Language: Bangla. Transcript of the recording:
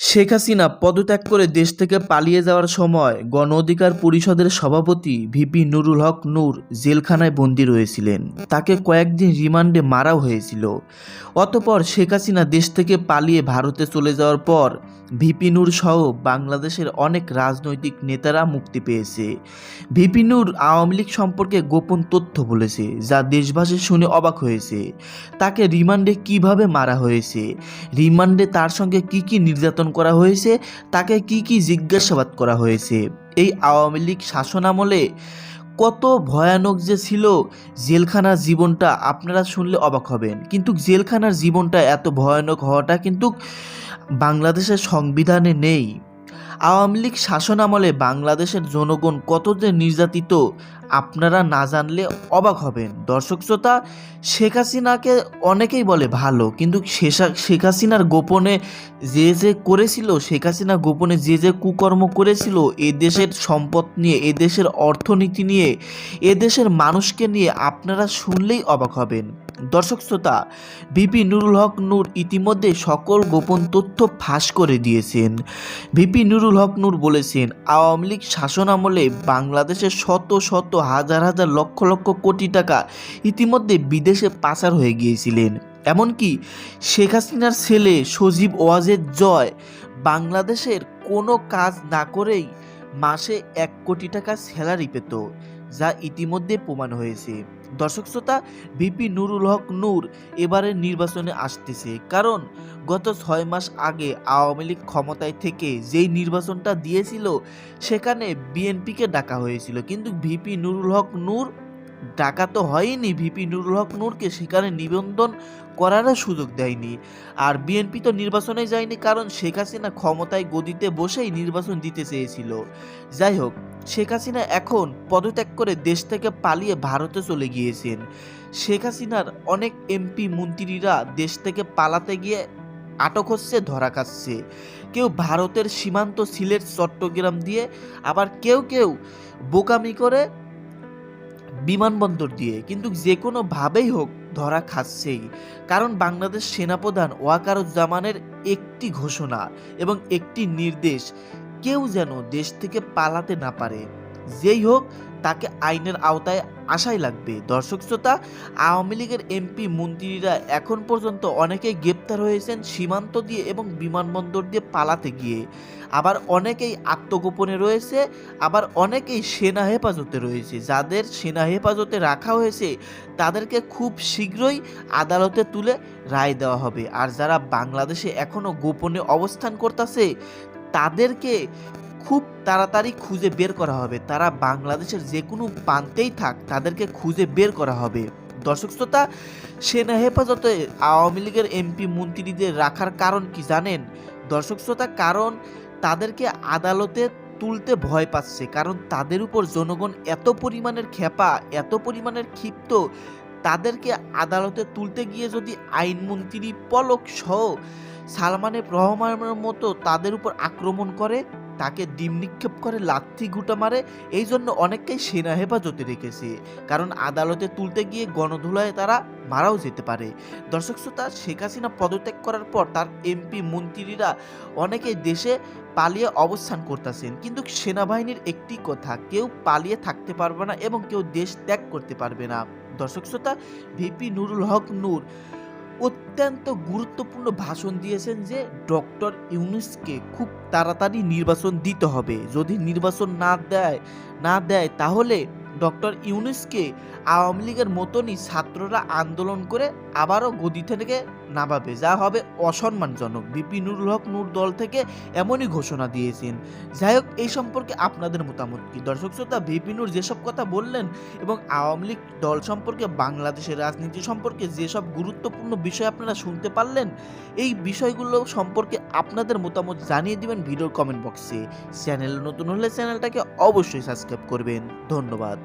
শেখ হাসিনা পদত্যাগ করে দেশ থেকে পালিয়ে যাওয়ার সময় গণ অধিকার পরিষদের সভাপতি ভিপি নুরুল হক নূর জেলখানায় বন্দী রয়েছিলেন। তাকে কয়েকদিন রিমান্ডে মারাও হয়েছিল। অতপর শেখ হাসিনা দেশ থেকে পালিয়ে ভারতে চলে যাওয়ার পর ভিপি নূর সহ বাংলাদেশের অনেক রাজনৈতিক নেতারা মুক্তি পেয়েছে। ভিপি নূর আওয়ামী লীগ সম্পর্কে গোপন তথ্য বলেছে, যা দেশবাসী শুনে অবাক হয়েছে। তাকে রিমান্ডে কীভাবে মারা হয়েছে? রিমান্ডে তার সঙ্গে কি কি নির্যাতন করা হয়েছে, তাকে কি কি জিজ্ঞাসাবাদ করা হয়েছে? এই আওয়ামী লীগ শাসনামলে কত ভয়ানক যে ছিল, জেলখানার জীবনটা আপনারা শুনলে অবাক হবেন। কিন্তু জেলখানার জীবনটা এত ভয়ানক হওয়াটা কিন্তু বাংলাদেশের সংবিধানে নেই। আওয়ামী লীগ শাসন আমলে বাংলাদেশের জনগণ কত যে নির্যাতিত আপনারা না জানলে অবাক হবেন। দর্শক শ্রোতা, শেখ হাসিনাকে অনেকেই বলে ভালো, কিন্তু শেখ হাসিনার গোপনে যে যে করেছিল, শেখ হাসিনা গোপনে যে যে কুকর্ম করেছিল, এ দেশের সম্পদ নিয়ে, এ দেশের অর্থনীতি নিয়ে, এ দেশের মানুষকে নিয়ে আপনারা শুনলেই অবাক হবেন। দর্শক শ্রোতা, ভিপি নুরুল হক নূর ইতিমধ্যে সকল গোপন তথ্য ফাঁস করে দিয়েছেন। ভিপি নুরুল হক নূর বলেছেন, আওয়ামী লীগ শাসন আমলে বাংলাদেশের শত শত হাজার হাজার লক্ষ লক্ষ কোটি টাকা ইতিমধ্যে বিদেশে পাচার হয়ে গিয়েছিলেন। এমনকি শেখ হাসিনার ছেলে সজীব ওয়াজের জয় বাংলাদেশের কোনো কাজ না করেই মাসে এক কোটি টাকা স্যালারি পেত, যা ইতিমধ্যে প্রমাণ হয়েছে। দর্শক শ্রোতা, ভিপি নুরুল হক নূর এবারের নির্বাচনে আসতেছে। কারণ গত ছয় মাস আগে আওয়ামী লীগ ক্ষমতায় থেকে যেই নির্বাচনটা দিয়েছিল, সেখানে বিএনপিকে ডাকা হয়েছিল। কিন্তু ভিপি নুরুল হক নূর, ডাকা তো হয়নি। ভিপি নুরুল হক নূরকে সেখানে নিবন্ধন করারও সুযোগ দেয়নি। আর বিএনপি তো নির্বাচনে যায়নি, কারণ শেখ হাসিনা ক্ষমতায় গদিতে বসেই নির্বাচন দিতে চেয়েছিল। যাই হোক শেখ হাসিনা এখন পদত্যাগ করে দেশ থেকে পালিয়ে ভারতে চলে গিয়েছেন। শেখ হাসিনার অনেক এমপি, মন্ত্রীরা দেশ থেকে পালাতে গিয়ে আটক হচ্ছে, ধরা খাচ্ছে। কেউ ভারতের সীমান্ত সিলেট, চট্টগ্রাম দিয়ে, আবার কেউ কেউ বোকামি করে বিমানবন্দর দিয়ে। কিন্তু যে কোনোভাবেই হোক ধরা খাচ্ছেই। কারণ বাংলাদেশ সেনাপ্রধান ওয়াকারুজ্জামানের একটি ঘোষণা এবং একটি নির্দেশ কেউ যেন দেশ থেকে পালাতে না পারে। যেই হোক, তাকে আইনের আওতায় আসাই লাগবে। দর্শক শ্রোতা, আওয়ামী লীগের এমপি, মন্ত্রীরা এখন পর্যন্ত অনেকেই গ্রেপ্তার হয়েছেন সীমান্ত দিয়ে এবং বিমানবন্দর দিয়ে পালাতে গিয়ে। আবার অনেকেই আত্মগোপনে রয়েছে, আবার অনেকেই সেনা হেফাজতে রয়েছে। যাদের সেনা হেফাজতে রাখা হয়েছে, তাদেরকে খুব শীঘ্রই আদালতে তুলে রায় দেওয়া হবে। আর যারা বাংলাদেশে এখনও গোপনে অবস্থান করতেছে তাদেরকে খুব তাড়াতাড়ি খুঁজে বের করা হবে। তারা বাংলাদেশের যে কোনো প্রান্তেই থাক, তাদেরকে খুঁজে বের করা হবে। দর্শক শ্রোতা, সেনা হেফাজতে আওয়ামী লীগের এমপি মন্ত্রীদের রাখার কারণ কি জানেন? দর্শক শ্রোতা, কারণ তাদেরকে আদালতে তুলতে ভয় পাচ্ছে। কারণ তাদের উপর জনগণ এত পরিমাণের খেপা এত পরিমাণের ক্ষিপ্ত তাদেরকে আদালতে তুলতে গিয়ে যদি আইনমন্ত্রী পলক সহ সালমানের রহমানের মতো তাদের উপর আক্রমণ করে, তাকে ডিম নিক্ষেপ করে, লাথি গুটা মারে, এই জন্য অনেককেই সেনা হেফাজতে রেখেছে। কারণ আদালতে তুলতে গিয়ে গণধুলায় তারা মারাও যেতে পারে। দর্শক শ্রোতা, শেখ হাসিনা পদত্যাগ করার পর তার এমপি, মন্ত্রীরা অনেকেই দেশে পালিয়ে অবস্থান করতেছেন। কিন্তু সেনাবাহিনীর একটি কথা, কেউ পালিয়ে থাকতে পারবে না এবং কেউ দেশ ত্যাগ করতে পারবে না। দর্শক শ্রোতা, ভিপি নুরুল হক নূর অত্যন্ত গুরুত্বপূর্ণ ভাষণ দিয়েছেন যে ডক্টর ইউনুসকে খুব তাড়াতাড়ি নির্বাচন দিতে হবে। যদি নির্বাচন না দেয় না দেয় তাহলে ডক্টর ইউনুসকে আওয়ামী লীগের মতনই ছাত্ররা আন্দোলন করে আবারও গদি থেকে নামাবে। যা হবে অসম্মানজনক। বিপি নুরুল হক নূর দল থেকে এমনই ঘোষণা দিয়েছেন। যাই হোক, এই সম্পর্কে আপনাদের মতামত কি? দর্শক শ্রোতা ভিপি নূর যেসব কথা বললেন এবং আওয়ামী লীগ দল সম্পর্কে, বাংলাদেশের রাজনীতি সম্পর্কে যেসব গুরুত্বপূর্ণ বিষয় আপনারা শুনতে পারলেন, এই বিষয়গুলো সম্পর্কে আপনাদের মতামত জানিয়ে দিবেন ভিডিওর কমেন্ট বক্সে। চ্যানেল নতুন হলে চ্যানেলটাকে অবশ্যই সাবস্ক্রাইব করবেন। ধন্যবাদ।